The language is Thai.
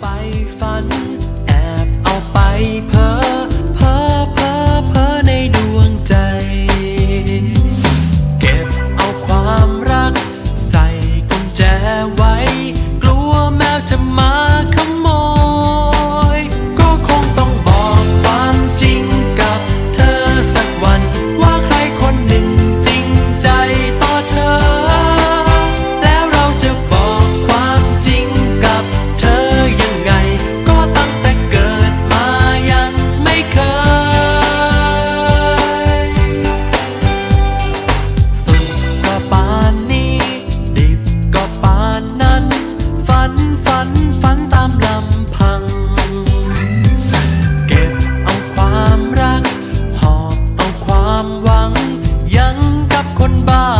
ไปฝัน แอบเอาไปเพ้อเพ้อเพ้อเพ้อในดวงใจ เก็บเอาความรัก ใส่กุญแจไว by.